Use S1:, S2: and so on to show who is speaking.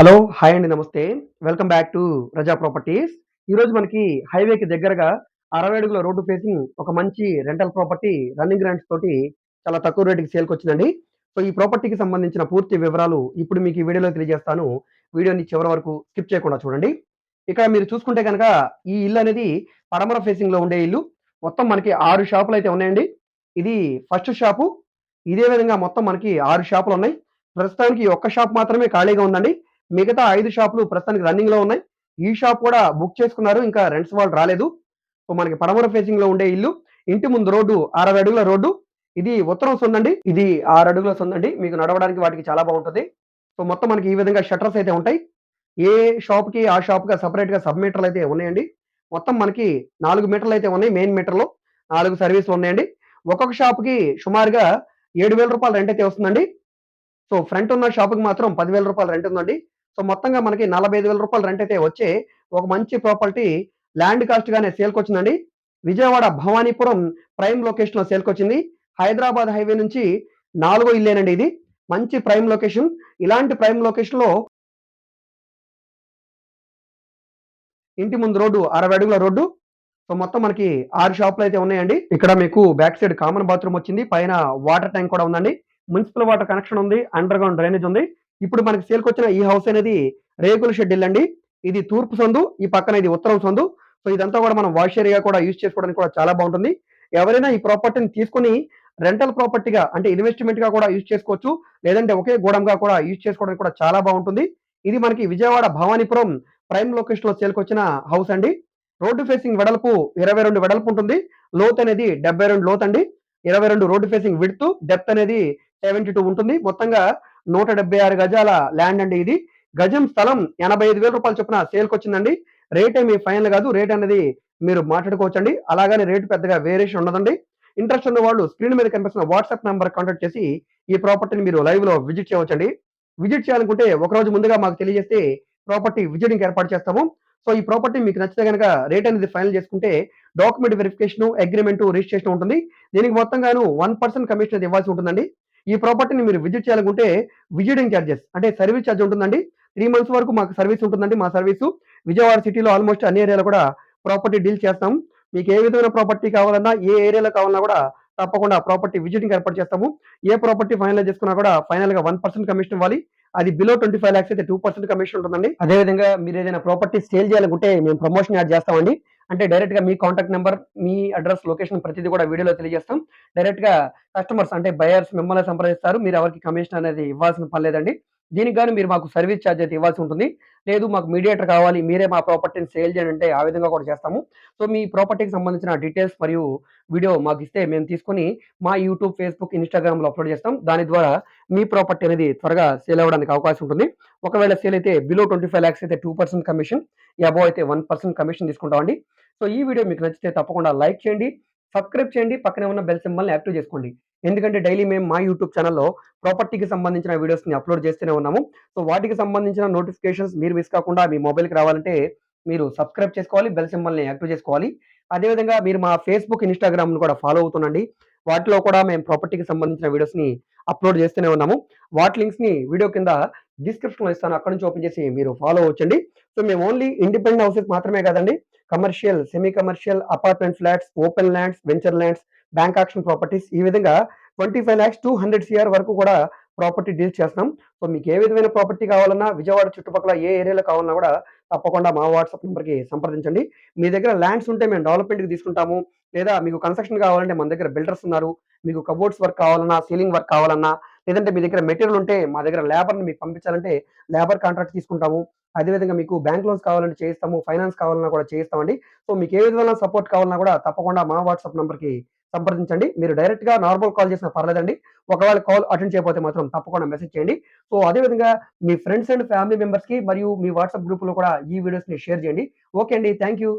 S1: Hello hi అండి నమస్తే. Welcome back to Praja Properties. ఈరోజు మనకి హైవేకి దగ్గరగా అరవై అడుగుల రోడ్డు ఫేసింగ్ ఒక మంచి రెంటల్ ప్రాపర్టీ రన్నింగ్ గ్రాంట్స్ తోటి చాలా తక్కువ రేటుకి సేల్కి వచ్చిందండి. సో ఈ ప్రాపర్టీకి సంబంధించిన పూర్తి వివరాలు ఇప్పుడు మీకు ఈ వీడియోలో తెలియజేస్తాను. వీడియోని చివరి వరకు స్కిప్ చేయకుండా చూడండి. ఇక్కడ మీరు చూసుకుంటే కనుక ఈ ఇల్లు అనేది పడమర ఫేసింగ్లో ఉండే ఇల్లు. మొత్తం మనకి ఆరు షాపులు అయితే ఉన్నాయండి. ఇది ఫస్ట్ షాపు. ఇదే విధంగా మొత్తం మనకి ఆరు షాపులు ఉన్నాయి. ప్రస్తుతానికి ఒక్క షాప్ మాత్రమే ఖాళీగా ఉందండి. మిగతా ఐదు షాపులు ప్రస్తుతానికి రన్నింగ్లో ఉన్నాయి. ఈ షాప్ కూడా బుక్ చేసుకున్నారు. ఇంకా రెంట్స్ వాళ్ళు రాలేదు. సో మనకి పడమర ఫేసింగ్లో ఉండే ఇల్లు. ఇంటి ముందు రోడ్డు అరవై అడుగుల రోడ్డు. ఇది ఉత్తరం సొందండి ఇది ఆరు అడుగుల సొందండి మీకు నడవడానికి వాటికి చాలా బాగుంటుంది. సో మొత్తం మనకి ఈ విధంగా షట్టర్స్ అయితే ఉంటాయి. ఏ షాప్కి ఆ షాప్గా సపరేట్గా సబ్ మీటర్లు అయితే ఉన్నాయండి. మొత్తం మనకి నాలుగు మీటర్లు అయితే ఉన్నాయి మెయిన్ మీటర్లో. నాలుగు సర్వీసులు ఉన్నాయండి. ఒక్కొక్క షాప్కి సుమారుగా ఏడు వేల రూపాయలు రెంట్ అయితే వస్తుందండి. సో ఫ్రంట్ ఉన్న షాప్కి మాత్రం పదివేల రూపాయలు రెంట్ ఉందండి. సో మొత్తంగా మనకి నలభై ఐదు వేల రూపాయలు రెంట్ అయితే వచ్చే ఒక మంచి ప్రాపర్టీ ల్యాండ్ కాస్ట్ గానే సేల్కొచ్చిందండి విజయవాడ భవానీపురం ప్రైమ్ లొకేషన్లో హైదరాబాద్ హైవే నుంచి నాలుగో ఇల్లేనండి ఇది. మంచి ప్రైమ్ లొకేషన్ ఇలాంటి ప్రైమ్ లొకేషన్లో ఇంటి ముందు రోడ్డు అరవై అడుగుల రోడ్డు. సో మొత్తం మనకి ఆరు షాపులు అయితే ఉన్నాయండి. ఇక్కడ మీకు బ్యాక్ సైడ్ కామన్ బాత్రూమ్ వచ్చింది. పైన వాటర్ ట్యాంక్ కూడా ఉందండి. మున్సిపల్ వాటర్ కనెక్షన్ ఉంది. అండర్ గ్రౌండ్ డ్రైనేజ్ ఉంది. ఇప్పుడు మనకి సేల్కి వచ్చిన ఈ హౌస్ అనేది రేకుల షెడ్ ఇల్లు అండి. ఇది తూర్పు సందు ఈ పక్కన ఇది ఉత్తరం సందు. సో ఇదంతా కూడా మనం వాష్ ఏరియా కూడా యూజ్ చేసుకోవడానికి కూడా చాలా బాగుంటుంది. ఎవరైనా ఈ ప్రాపర్టీని తీసుకుని రెంటల్ ప్రాపర్టీగా అంటే ఇన్వెస్ట్మెంట్గా కూడా యూజ్ చేసుకోవచ్చు. లేదంటే ఒకే గోడంగా కూడా యూజ్ చేసుకోవడానికి కూడా చాలా బాగుంటుంది. ఇది మనకి విజయవాడ భవానీపురం ప్రైమ్ లొకేషన్లో సేల్కి వచ్చిన హౌస్ అండి. రోడ్డు ఫేసింగ్ వెడల్పు ఇరవై రెండు వెడల్పు ఉంటుంది. లోత్ అనేది డెబ్బై రెండు లోత్ అండి. ఇరవై రెండు రోడ్డు ఫేసింగ్ విడుతూ డెప్త్ అనేది సెవెంటీ టూ ఉంటుంది. మొత్తంగా నూట డెబ్బై ఆరు గజాల ల్యాండ్ అండి ఇది. గజం స్థలం ఎనభై ఐదు వేల రూపాయలు చొప్పున సేల్కి వచ్చిందండి రేట్ మీ ఫైనల్ కాదు. రేట్ అనేది మీరు మాట్లాడుకోవచ్చండి. అలాగని రేటు పెద్దగా వేరియేషన్ ఉండదండి. ఇంట్రెస్ట్ ఉన్న వాళ్ళు స్క్రీన్ మీద కనిపిస్తున్న వాట్సాప్ నెంబర్ కాంటాక్ట్ చేసి ఈ ప్రాపర్టీని మీరు లైవ్లో విజిట్ చేయవచ్చండి. విజిట్ చేయాలనుకుంటే ఒక రోజు ముందుగా మాకు తెలియజేస్తే ప్రాపర్టీ విజిటింగ్ ఏర్పాటు చేస్తాము. సో ఈ ప్రాపర్టీ మీకు నచ్చితే కనుక రేట్ అనేది ఫైనల్ చేసుకుంటే డాక్యుమెంట్ వెరిఫికేషన్ అగ్రిమెంట్ రిజిస్ట్రేషన్ ఉంటుంది. దీనికి మొత్తంగాను వన్ పర్సెంట్ కమిషన్ అనేది ఇవ్వాల్సి ఉంటుందండి. ఈ ప్రాపర్టీని మీరు విజిట్ చేయాలనుకుంటే విజిటింగ్ ఛార్జెస్ అంటే సర్వీస్ ఛార్జ్ ఉంటుందండి. త్రీ మంత్స్ వరకు మాకు సర్వీస్ ఉంటుందండి మా సర్వీసు. విజయవాడ సిటీలో ఆల్మోస్ట్ అన్ని ఏరియాలో కూడా ప్రాపర్టీ డీల్ చేస్తాం. మీకు ఏ విధమైన ప్రాపర్టీ కావాలన్నా ఏ ఏరియాలో కావాలన్నా కూడా తప్పకుండా ప్రాపర్టీ విజిటింగ్ ఏర్పాటు చేస్తాము. ఏ ప్రాపర్టీ ఫైనల్ చేసుకున్నా కూడా ఫైనల్గా వన్ పర్సెంట్ కమిషన్ ఇవ్వాలి. అది బిలో ట్వంటీ ఫైవ్ లాక్స్ అయితే టూ పర్సెంట్ కమిషన్ ఉంటుందండి. అదేవిధంగా మీరు ఏదైనా ప్రాపర్టీ సేల్ చేయాలనుకుంటే మేము ప్రమోషన్ యాడ్ చేస్తామండి. అంటే డైరెక్ట్గా మీ కాంటాక్ట్ నెంబర్ మీ అడ్రస్ లొకేషన్ ప్రతిదీ కూడా వీడియోలో తెలియజేస్తాం. డైరెక్ట్గా కస్టమర్స్ అంటే బయర్స్ మిమ్మల్ని సంప్రదిస్తారు. మీరు ఎవరికి కమిషన్ అనేది ఇవ్వాల్సిన పని లేదండి. దీనికి కానీ మీరు మాకు సర్వీస్ ఛార్జ్ అయితే ఇవ్వాల్సి ఉంటుంది. లేదు మాకు మీడియేటర్ కావాలి మీరే మా ప్రాపర్టీని సేల్ చేయండి అంటే ఆ విధంగా కూడా చేస్తాము. సో మీ ప్రాపర్టీకి సంబంధించిన డీటెయిల్స్ మరియు వీడియో మాకు ఇస్తే మేము తీసుకొని మా యూట్యూబ్ ఫేస్బుక్ ఇన్స్టాగ్రామ్లో అప్లోడ్ చేస్తాం. దాని ద్వారా మీ ప్రాపర్టీ అనేది త్వరగా సేల్ అవ్వడానికి అవకాశం ఉంటుంది. ఒకవేళ సేల్ అయితే బిలో ట్వంటీ ఫైవ్ ల్యాక్స్ అయితే టూ పర్సెంట్ కమిషన్ అబో అయితే వన్ పర్సెంట్ కమిషన్ తీసుకుంటామండి. సో ఈ వీడియో మీకు నచ్చితే తప్పకుండా లైక్ చేయండి సబ్స్క్రైబ్ చేయండి పక్కనే ఉన్న బెల్ సింబల్ని యాక్టివ్ చేసుకోండి. ఎందుకంటే డైలీ మేము మా యూట్యూబ్ ఛానల్లో ప్రాపర్టీకి సంబంధించిన వీడియోస్ని అప్లోడ్ చేస్తూనే ఉన్నాము. సో వాటికి సంబంధించిన నోటిఫికేషన్స్ మీరు మిస్ కాకుండా మీ మొబైల్కి రావాలంటే మీరు సబ్స్క్రైబ్ చేసుకోవాలి బెల్ సింబల్ని యాక్టివ్ చేసుకోవాలి. అదేవిధంగా మీరు మా ఫేస్బుక్ ఇన్స్టాగ్రామ్ను కూడా ఫాలో అవుతుండండి. వాటిలో కూడా మేము ప్రాపర్టీకి సంబంధించిన వీడియోస్ని అప్లోడ్ చేస్తూనే ఉన్నాము. వాటి లింక్స్ని వీడియో కింద డిస్క్రిప్షన్లో ఇస్తాను. అక్కడ నుంచి ఓపెన్ చేసి మీరు ఫాలో అవ్వచ్చండి. సో మేము ఓన్లీ ఇండిపెండెంట్ హౌసెస్ మాత్రమే కాదండి. Commercial semi commercial apartment flats open lands venture lands bank auction properties ఈ విధంగా twenty five lakhs two hundred CR వరకు కూడా ప్రాపర్టీ డీల్ చేస్తాం సో మీకు ఏ విధమైన ప్రాపర్టీ కావాలన్నా విజయవాడ చుట్టుపక్కల ఏ ఏరియాలో కావాలన్నా కూడా తప్పకుండా మా వాట్సాప్ నెంబర్కి సంప్రదించండి. మీ దగ్గర ల్యాండ్స్ ఉంటే మేము డెవలప్మెంట్కి తీసుకుంటాము. లేదా మీకు కన్స్ట్రక్షన్ కావాలంటే మన దగ్గర బిల్డర్స్ ఉన్నారు. మీకు కబోర్డ్స్ వర్క్ కావాలన్నా సీలింగ్ వర్క్ కావాలన్నా లేదంటే మీ దగ్గర మెటీరియల్ ఉంటే మా దగ్గర లేబర్ని మీకు పంపించాలంటే లేబర్ కాంట్రాక్ట్ తీసుకుంటాము. అదేవిధంగా మీకు బ్యాంక్ లోన్స్ కావాలంటే చేయిస్తాము ఫైనాన్స్ కావాలన్నా కూడా చేయిస్తామండి. సో మీకు ఏ విధమైన సపోర్ట్ కావాలన్నా కూడా తప్పకుండా మా వాట్సాప్ నెంబర్కి సంప్రదించండి. మీరు డైరెక్ట్గా నార్మల్ కాల్ చేసినా పర్లేదండి. ఒకవేళ కాల్ అటెండ్ చేయకపోతే మాత్రం తప్పకుండా మెసేజ్ చేయండి. సో అదేవిధంగా మీ ఫ్రెండ్స్ అండ్ ఫ్యామిలీ మెంబర్స్కి మరియు మీ వాట్సాప్ గ్రూప్లో కూడా ఈ వీడియోస్ని షేర్ చేయండి. ఓకే అండి థ్యాంక్ యూ